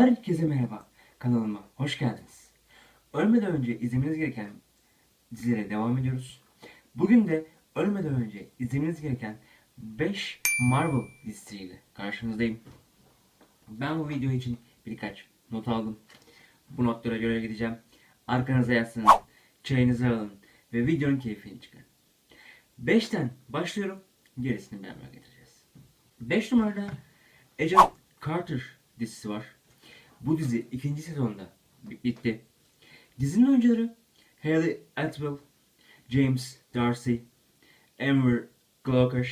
Herkese merhaba. Kanalıma hoş geldiniz. Ölmeden önce izlemeniz gereken dizilere devam ediyoruz. Bugün de ölmeden önce izlemeniz gereken 5 Marvel dizisiyle karşınızdayım. Ben bu video için birkaç not aldım. Bu notlara göre gideceğim. Arkanıza yaslanın, çayınızı alın ve videonun keyfini çıkarın. 5'ten başlıyorum. Gerisini beraber getireceğiz. 5 numarada Agent Carter dizisi var. Bu dizi ikinci sezonda bi- bitti. Dizinin oyuncuları Haley Atwell, James Darcy, Amber Glaucus,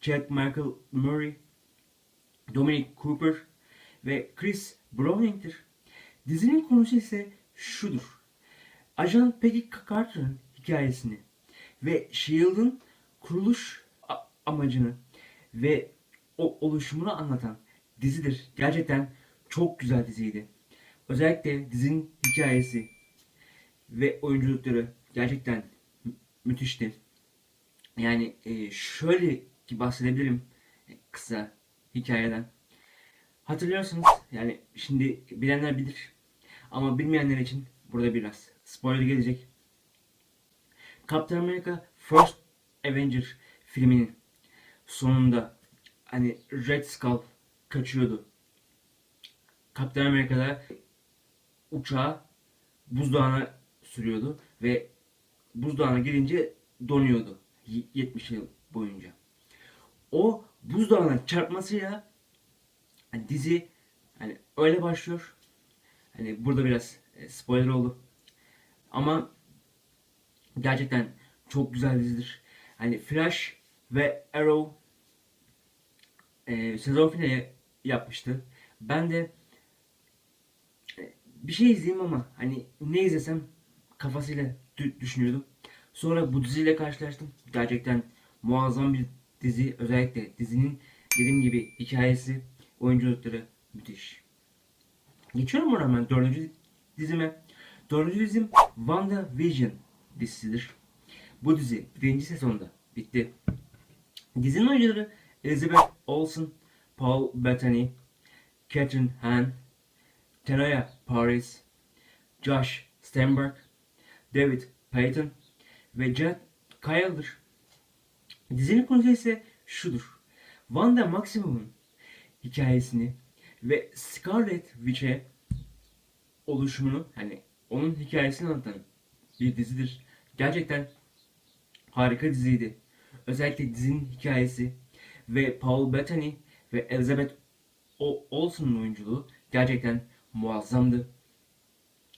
Jack Michael Murray, Dominic Cooper ve Chris Browning'tir. Dizinin konusu ise şudur. Ajan Peggy Carter'ın hikayesini ve S.H.I.E.L.D'ın kuruluş amacını ve o oluşumunu anlatan dizidir. Gerçekten çok güzel diziydi. Özellikle dizinin hikayesi ve oyunculukları gerçekten mü- müthişti. Yani e, şöyle ki bahsedebilirim e, kısa hikayeden. Hatırlıyorsunuz yani şimdi bilenler bilir ama bilmeyenler için burada biraz spoiler gelecek. Captain America First Avenger filminin sonunda hani Red Skull kaçıyordu. Captain Amerika'da uçağı buzdağına sürüyordu ve buzdağına girince donuyordu y- 70 yıl boyunca. O buzdağına çarpmasıyla hani dizi hani öyle başlıyor. Hani burada biraz e, spoiler oldu. Ama gerçekten çok güzel dizidir. Hani Flash ve Arrow e, sezon finali yapmıştı. Ben de bir şey izleyeyim ama hani ne izlesem kafasıyla dü- düşünüyordum. Sonra bu diziyle karşılaştım. Gerçekten muazzam bir dizi. Özellikle dizinin dediğim gibi hikayesi, oyunculukları müthiş. Geçiyorum buradan ben dördüncü dizime. Dördüncü dizim WandaVision dizisidir. Bu dizi birinci sezonda bitti. Dizinin oyuncuları Elizabeth Olsen, Paul Bettany, Catherine Hahn, Tenaya Paris, Josh Steinberg, David Payton ve Jack Kyle'dır. Dizinin konusu ise şudur. Wanda Maximoff'un hikayesini ve Scarlet Witch'e oluşumunu hani onun hikayesini anlatan bir dizidir. Gerçekten harika diziydi. Özellikle dizinin hikayesi ve Paul Bettany ve Elizabeth Olsen'ın oyunculuğu gerçekten muazzamdı.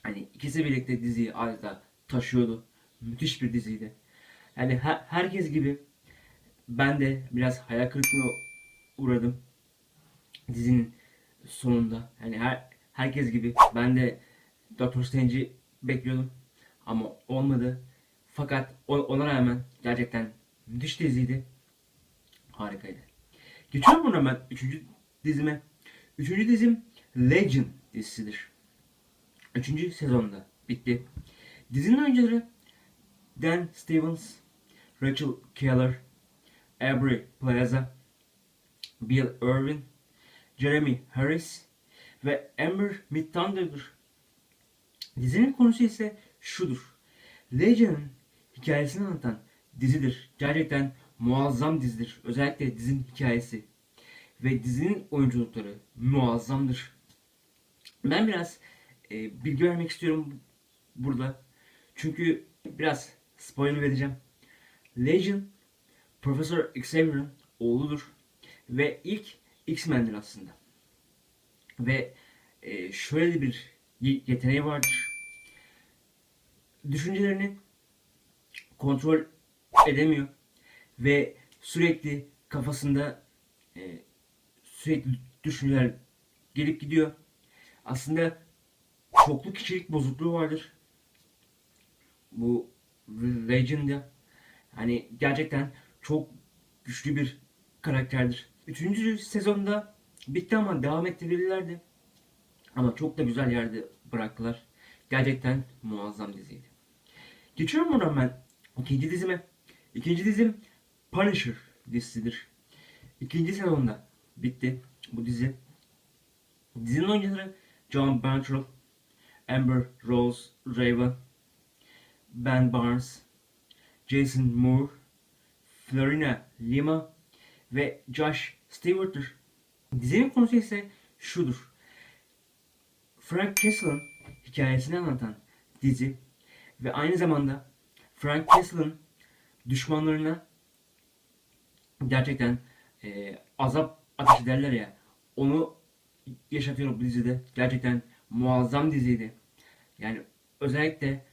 Hani ikisi birlikte diziyi adeta taşıyordu. Müthiş bir diziydi. Yani her- herkes gibi ben de biraz hayal kırıklığına uğradım dizinin sonunda. Yani her herkes gibi ben de Doctor Strange'i bekliyordum ama olmadı. Fakat ona rağmen gerçekten müthiş diziydi. Harikaydı. Geçiyorum buna ben üçüncü dizime. Üçüncü dizim Legend dizisidir. Üçüncü sezonda bitti. Dizinin oyuncuları Dan Stevens, Rachel Keller, Aubrey Plaza, Bill Irwin, Jeremy Harris ve Amber Midthunder'dır. Dizinin konusu ise şudur. Legion'ın hikayesini anlatan dizidir. Gerçekten muazzam dizidir. Özellikle dizinin hikayesi ve dizinin oyunculukları muazzamdır. Ben biraz e, bilgi vermek istiyorum burada. Çünkü biraz spoiler vereceğim. Legion Profesör Xavier'ın oğludur ve ilk X-Men'dir aslında. Ve e, şöyle bir ye- yeteneği vardır. Düşüncelerini kontrol edemiyor ve sürekli kafasında e, sürekli düşünceler gelip gidiyor. Aslında çoklu kişilik bozukluğu vardır. Bu Legend'da hani gerçekten çok güçlü bir karakterdir. Üçüncü sezonda bitti ama devam ettirilirlerdi. Ama çok da güzel yerde bıraktılar. Gerçekten muazzam diziydi. Geçiyorum buradan ben ikinci dizime. İkinci dizim Punisher dizisidir. İkinci sezonda bitti bu dizi. Dizinin oyuncuları John Bernthal, Amber Rose Raven, Ben Barnes, Jason Moore, Florina Lima ve Josh Stewart'tır. Dizinin konusu ise şudur. Frank Castle'ın hikayesini anlatan dizi ve aynı zamanda Frank Castle'ın düşmanlarına gerçekten e, azap ateşi derler ya onu yaşatıyor bu dizide. Gerçekten muazzam diziydi. Yani özellikle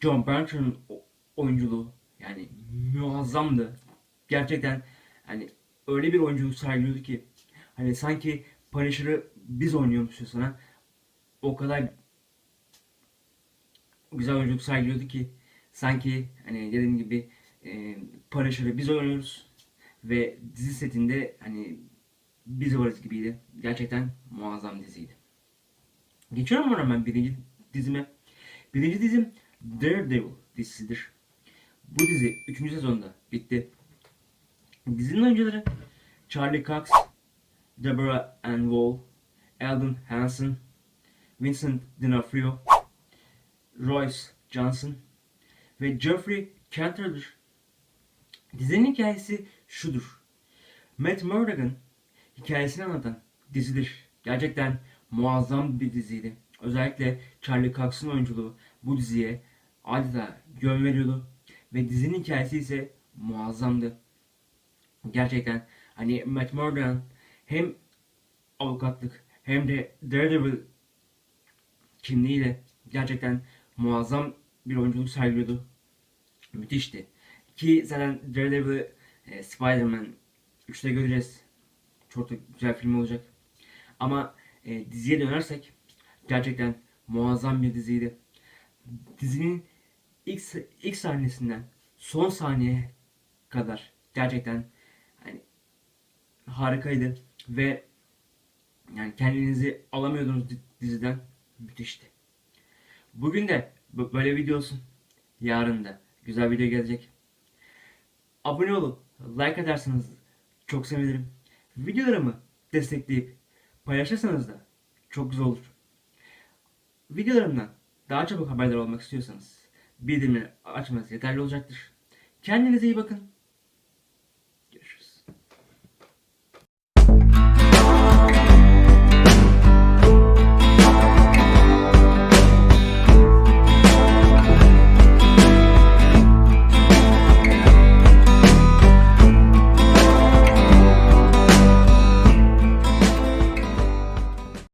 John Bernthald'ın o- oyunculuğu yani muazzamdı. Gerçekten hani öyle bir oyunculuk sergiliyordu ki hani sanki Punisher'ı biz oynuyormuşuz sana. O kadar güzel oyunculuk sergiliyordu ki sanki hani dediğim gibi e, Punisher'ı biz oynuyoruz ve dizi setinde hani biz varız gibiydi. Gerçekten muazzam diziydi. Geçiyorum ona ben birinci dizime. Birinci dizim Daredevil dizisidir. Bu dizi 3. sezonda bitti. Dizinin oyuncuları Charlie Cox, Deborah Ann Wall, Eldon Hansen, Vincent D'Onofrio, Royce Johnson ve Geoffrey Cantor'dır. Dizinin hikayesi şudur. Matt Murdock'ın hikayesini anlatan dizidir. Gerçekten muazzam bir diziydi. Özellikle Charlie Cox'ın oyunculuğu bu diziye adeta yön veriyordu. Ve dizinin hikayesi ise muazzamdı. Gerçekten hani Matt Murdock'ın hem avukatlık hem de Daredevil kimliğiyle gerçekten muazzam bir oyunculuk sergiliyordu. Müthişti. Ki zaten Daredevil'ı e, Spider-Man 3'te göreceğiz. Çok da güzel film olacak. Ama e, diziye dönersek gerçekten muazzam bir diziydi. Dizinin ilk, ilk sahnesinden son sahneye kadar gerçekten hani harikaydı ve yani kendinizi alamıyordunuz di- diziden müthişti. Bugün de böyle video olsun. Yarın da güzel video gelecek. Abone olup like atarsanız çok sevinirim. Videolarımı destekleyip paylaşırsanız da çok güzel olur. Videolarımdan daha çabuk haberdar olmak istiyorsanız bildirimleri açmanız yeterli olacaktır. Kendinize iyi bakın.